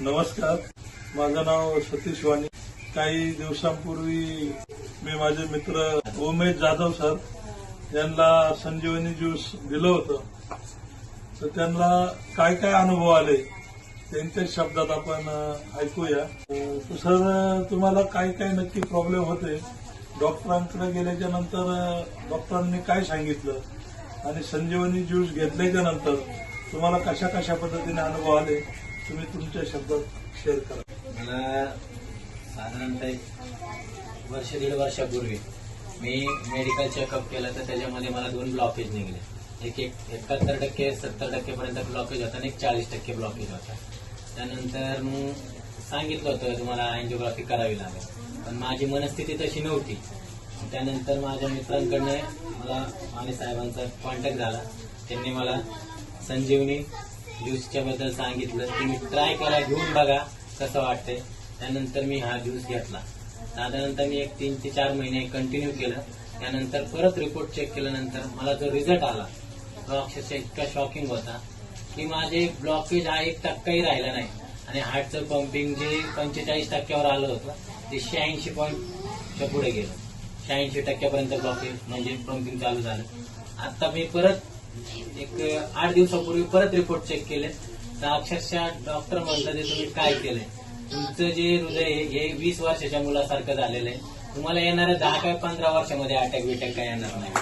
नमस्कार. माझं नाव सतीश वाणी. काही दिवसांपूर्वी मी माझे मित्र उमेश जाधव सर यांना संजीवनी ज्यूस दिलं होतं. तर त्यांना काय काय अनुभव आले त्यांच्या शब्दात आपण ऐकूया. तर सर तुम्हाला काय काय नक्की प्रॉब्लेम होते? डॉक्टरांकडे गेल्याच्यानंतर डॉक्टरांनी काय सांगितलं? आणि संजीवनी ज्यूस घेतल्याच्या नंतर तुम्हाला कशा कशा पद्धतीने अनुभव आले? तुम्ही तुमच्या शब्दात शेअर करा. मला साधारणतः एक वर्ष दीड वर्षापूर्वी मी मेडिकल चेकअप केलं तर त्याच्यामध्ये मला दोन ब्लॉकेज निघले. एक एक एकाहत्तर टक्के सत्तर टक्केपर्यंत ब्लॉकेज होता आणि एक चाळीस टक्के ब्लॉकेज होता. त्यानंतर मग सांगितलं होतं तुम्हाला अँजिओग्राफी करावी लागेल. पण माझी मनस्थिती तशी नव्हती. त्यानंतर माझ्या मित्रांकडनं मला माने साहेबांचा कॉन्टॅक्ट झाला. त्यांनी मला संजीवनी ज्यूसच्या बद्दल सांगितलं तुम्ही ट्राय करा घेऊन बघा कसं वाटतंय. त्यानंतर मी हा ज्यूस घेतला. साधारणतः मी एक तीन ते चार महिने कंटिन्यू केलं. त्यानंतर परत रिपोर्ट चेक केल्यानंतर मला जो रिझल्ट आला तो अक्षरशः इतका शॉकिंग होता की माझे ब्लॉकेज हा एक टक्काही राहिला नाही. आणि हार्टचं पंपिंग जे पंचेचाळीस टक्क्यावर आलं होतं ते शहाऐंशी पॉईंटच्या पुढे गेलं. शहाऐंशी टक्क्यापर्यंत ब्लॉकेज म्हणजे पंपिंग चालू झालं. आता मी परत एक आठ दिवसापूर्वी परत रिपोर्ट चेक केले. तर अक्षरशः डॉक्टर म्हणतात तुम्ही काय केलंय? तुमचं जे हृदय हे वीस वर्षाच्या मुलासारखं झालेलं आहे. तुम्हाला येणाऱ्या दहा काय पंधरा वर्षामध्ये अटॅक बिटॅक काय येणार नाही.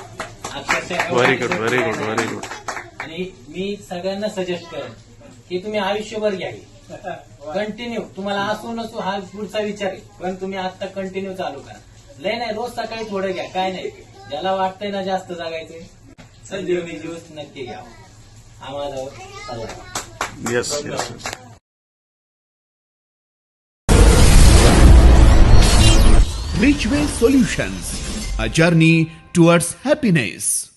अक्षरशः एवढा व्हेरी गुड result व्हेरी काय गुड नाही. व्हेरी गुड आणि मी सगळ्यांना सजेस्ट करेन की तुम्ही आयुष्यभर घ्यावी कंटिन्यू तुम्हाला असू नसू हा पुढचा विचार आहे. पण तुम्ही आता कंटिन्यू चालू करा. लय नाही रोज सकाळी थोडं घ्या. काय नाही. ज्याला वाटतंय ना जास्त जागायचंय. Yes, yes, yes. Richway Solutions, a journey towards happiness.